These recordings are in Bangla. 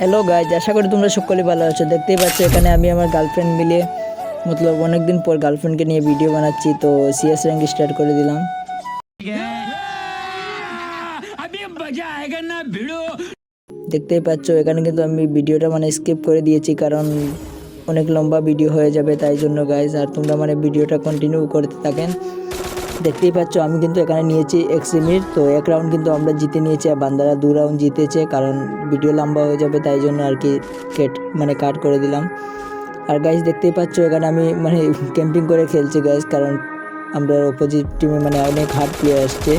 হ্যালো গাইজ আশা করি তোমরা সকলে ভালো আছো। দেখতেই পাচ্ছ, এখানে আমি আমার গার্লফ্রেন্ড মিলে মতলব অনেকদিন পর গার্লফ্রেন্ডকে নিয়ে ভিডিও বানাচ্ছি, তো সিএস র্যাঙ্ক স্টার্ট করে দিলাম। দেখতেই পাচ্ছ, এখানে কিন্তু আমি ভিডিওটা মানে স্কিপ করে দিয়েছি, কারণ অনেক লম্বা ভিডিও হয়ে যাবে, তাই জন্য গাইজ আর তোমরা মানে ভিডিওটা কন্টিনিউ করতে থাকেন। দেখতেই পাচ্ছ, আমি কিন্তু এখানে নিয়েছি এক সিমির তো এক রাউন্ড কিন্তু আমরা জিতে নিয়েছি আর বান্দারা দু রাউন্ড জিতেছে, কারণ ভিডিও লম্বা হয়ে যাবে, তাই জন্য আর কি কেট মানে কাট করে দিলাম। আর গাইজ দেখতেই পাচ্ছ, এখানে আমি মানে ক্যাম্পিং করে খেলছি গাইজ কারণ আমরা অপোজিট টিমে মানে অনেক হার্ড প্লেয়ার আসছে।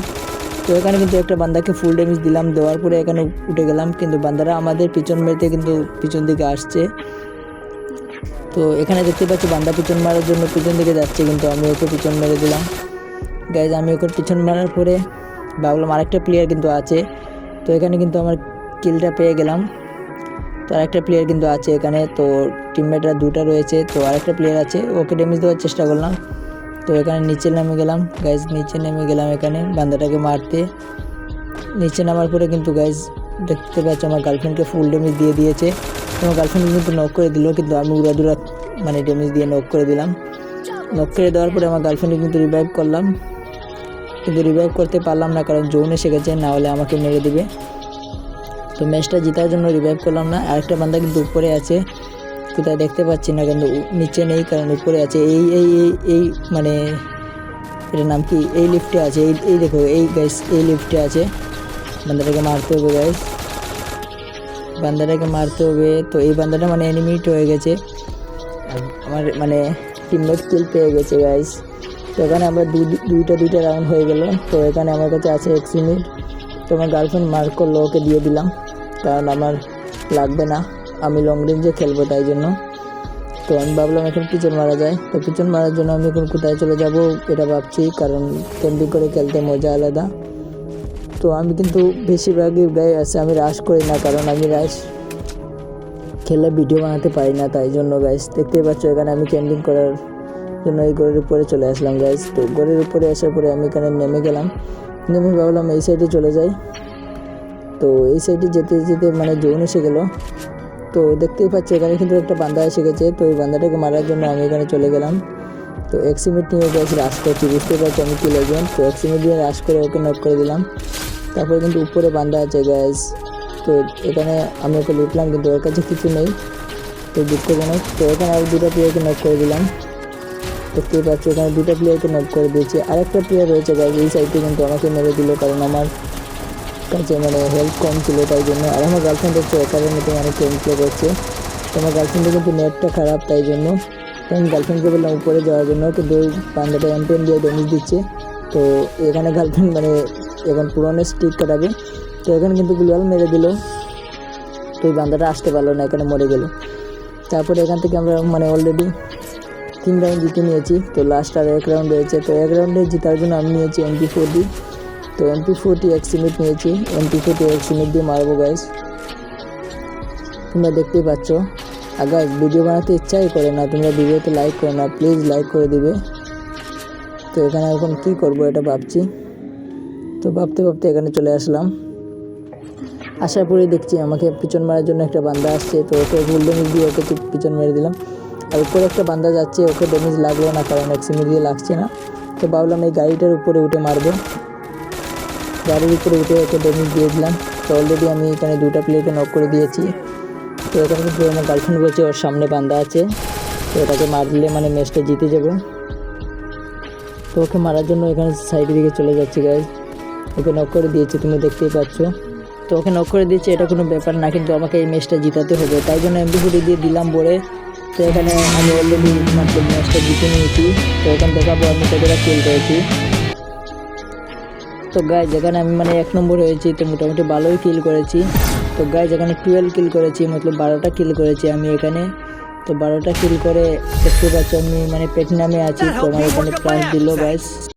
তো এখানে কিন্তু একটা বান্দাকে ফুল ড্যামেজ দিলাম, দেওয়ার পরে এখানে উঠে গেলাম, কিন্তু বান্দারা আমাদের পিছন মেরতে কিন্তু পিছন দিকে আসছে। তো এখানে দেখতে পাচ্ছি, বান্দা পিছন মারার জন্য পিছন দিকে যাচ্ছে, কিন্তু আমি ওকে পিছন মেরে দিলাম। গাইজ আমি ওকে পিছন মারার পরে ভাবলাম আরেকটা প্লেয়ার কিন্তু আছে। তো এখানে কিন্তু আমার কিলটা পেয়ে গেলাম। তো আরেকটা প্লেয়ার কিন্তু আছে এখানে। তো টিমমেটরা দুটো রয়েছে। তো আরেকটা প্লেয়ার আছে। ওকে ড্যামেজ দেওয়ার চেষ্টা করলাম। তো এখানে নিচে নেমে গেলাম। গাইজ নিচে নেমে গেলাম এখানে বান্দাটাকে মারতে। নিচে নামার পরে কিন্তু গাইজ দেখতে পাচ্ছি আমার গার্লফ্রেন্ডকে ফুল ড্যামেজ দিয়ে দিয়েছে। আমার গার্লফ্রেন্ড কিন্তু নক করে দিল, কিন্তু আমি উড়াদুরা মানে ড্যামেজ দিয়ে নক করে দিলাম। নক করে দেওয়ার পরে আমার গার্লফ্রেন্ডকে কিন্তু রিভাইভ করলাম। কিন্তু রিভাইভ করতে পারলাম না, কারণ জোন এসে গেছে, না হলে আমাকে মেরে দিবে। তো ম্যাচটা জেতার জন্য রিভাইভ করলাম না, আরেকটা বান্দা কিন্তু উপরে আছে, কোথায় দেখতে পাচ্ছি না, কিন্তু নিচে নেই, কারণ উপরে আছে, এই এই এই এই মানে এটার নাম কি? এই লিফটে আছে, এই এই দেখো, এই গাইস এই লিফটে আছে। বান্দাটাকে মারতে হবে গাইস বান্দাটাকে মারতে হবে, তো এই বান্দাটা মানে এনিমিট হয়ে গেছে। আমার মানে টিমমেট কিল পেয়ে গেছে গাইস তো এখানে আমরা দুইটা দুইটা রাউন্ড হয়ে গেল। তো এখানে আমার কাছে আছে এক মিনিট তো আমার গার্লফ্রেন্ড মার্ক করল, ওকে দিয়ে দিলাম। কারণ আমার লাগবে না। আমি লং রেঞ্জে খেলব তাই জন্য। তো আমি ভাবলাম, এখন পিছন মারা যায়। তো পিছন মারার জন্য আমি এখন কোথায় চলে যাব এটা ভাবছি। কারণ ক্যাম্পিং করে খেলতে মজা আলাদা। তো আমি কিন্তু বেশিরভাগই গায়ে আছে, আমি রাশ করি না। কারণ আমি রাশ খেলে ভিডিও বানাতে পারি না। তাই জন্য গাইস দেখতেই পাচ্ছ এখানে আমি ক্যাম্পিং করার জন্য এই ঘরের উপরে চলে আসলাম গাইস তো ঘরের উপরে আসার পরে আমি এখানে নেমে গেলাম। নেমে ভাবলাম এই সাইডে চলে যাই। তো এই সাইডে যেতে যেতে মানে জোন এসে গেল। তো দেখতেই পাচ্ছি, এখানে কিন্তু একটা বান্দা এসে গেছে। তো ওই বান্দাটাকে মারার জন্য আমি এখানে চলে গেলাম। তো এক্সিমিট নিয়ে গেছি রাশ করছি। বুঝতে পারছি আমি কি লাগবেন তো এক্সিমিট দিয়ে রাশ করে ওকে নক করে দিলাম। তারপরে কিন্তু উপরে বান্দা আছে গ্যাস তো এখানে আমি ওকে লুটলাম, কিন্তু ওর কাছে কিছু নেই। তো দুঃখজনক। তো এখানে আর দুটো প্লেয়ারকে নক করে দিলাম। দেখতেই পাচ্ছ, এখানে দুটো প্লেয়ারকে নক করে দিয়েছি। আরেকটা প্লেয়ার রয়েছে গাইজ এই সাইডে কিন্তু আমাকে মেরে দিল, কারণ আমার কাছে মানে হেল্প কম ছিল, তাই জন্য। আর আমার গার্লফ্রেন্ড হচ্ছে একারের মতো অনেক গেম প্লে করছে। তো আমার গার্লফ্রেন্ডের কিন্তু নেটটা খারাপ, তাই জন্য। আমি গার্লফ্রেন্ডকে বললাম উপরে যাওয়ার জন্য, কিন্তু ওই বান্দাটা এমপেন দিয়ে ড্যামেজ দিচ্ছে। তো এখানে গার্লফ্রেন্ড মানে এখন পুরনো স্টিক কাটাবে। তো এখানে কিন্তু গুলাল মেরে দিল। তো ওই বান্দাটা আসতে পারল না, এখানে মরে গেল। তারপরে এখান থেকে আমরা মানে অলরেডি তিন রাউন্ড জিতে নিয়েছি। তো লাস্ট আর এক রাউন্ড রয়েছে তো এক রাউন্ডে জেতার জন্য আমি নিয়েছি এমপি ফোরটি তো এমপি ফোরটি এক সিমিট নিয়েছি। এমপি ফোরটি এক সিমিট দিয়ে মারবো গাইস তোমরা দেখতেই পাচ্ছ। গাইস ভিডিও বানাতে ইচ্ছাই করে না। তোমরা ভিডিওতে লাইক করো না। প্লিজ লাইক করে দিবে। তো এখানে এখন কি করব এটা ভাবছি। তো ভাবতে ভাবতে এখানে চলে আসলাম। আসার পরে দেখছি আমাকে পিছন মারার জন্য একটা বান্দা আসছে। তো ওকে ড্যামেজ দিয়ে ওকে পিছন মেরে দিলাম। আর উপরে একটা বান্দা যাচ্ছে, ওকে ড্যামেজ লাগল না, কারণ এক্সিমি দিয়ে লাগছে না। তো ভাবলাম এই গাড়িটার উপরে উঠে মারবো। গাড়ির উপরে উঠে ওকে ড্যামেজ দিয়ে দিলাম। তো অলরেডি আমি এখানে দুটো প্লেয়ারকে নক করে দিয়েছি। তো এখানে কিন্তু আমার গার্লফ্রেন্ড বলছে, ওর সামনে বান্দা আছে। তো ওটাকে মারলে মানে ম্যাচটা জিতে যাব। তো ওকে মারার জন্য এখানে সাইডের দিকে চলে যাচ্ছি গাইজ ওকে নক করে দিয়েছি, তুমি দেখতেই পাচ্ছ। তো ওকে নক করে দিয়েছি, এটা কোনো ব্যাপার না, কিন্তু আমাকে এই ম্যাচটা জিতাতে হবে। তাই জন্য ফুটি দিয়ে দিলাম বলে তো এখানে আমি অলরেডি মাত্র ম্যাচটা জিতে নিয়েছি। তো এখান থেকে আমি কতটা কিল করেছি। তো গাইজ এখানে আমি মানে এক নম্বর হয়েছি, তো মোটামুটি ভালোই কিল করেছি। তো গাইজ এখানে টুয়েলভ কিল করেছি, মতলব বারোটা কিল করেছি আমি এখানে। তো বারোটা কিল করে দেখতে পাচ্ছি আমি মানে পেট নামে আছি, তো আমার এখানে প্রাইজ দিল গাইজ